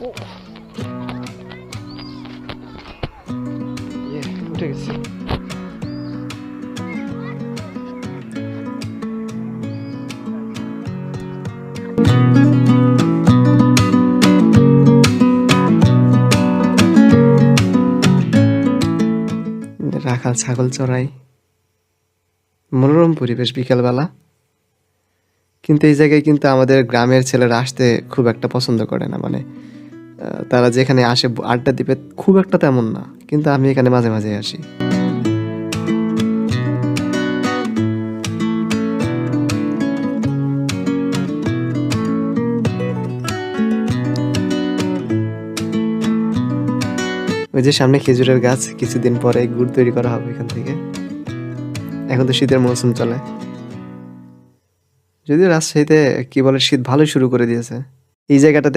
রাখাল ছাগল চড়াই। মনোরম পরিবেশ বিকেলবেলা। কিন্তু এই জায়গায় কিন্তু আমাদের গ্রামের ছেলেরা আসতে খুব একটা পছন্দ করে না মানে তারা যেখানে আসে, আড্ডা দিবে, খুব একটা তেমন না। কিন্তু আমি এখানে মাঝে মাঝে আসি। ওই যে সামনে খেজুরের গাছ, কিছুদিন পরে গুড় তৈরি করা হবে এখান থেকে। এখন তো শীতের মৌসুম চলে। যদিও রাজশাহীতে, কি বলে, শীত ভালো শুরু করে দিয়েছে। এই জায়গাটাতে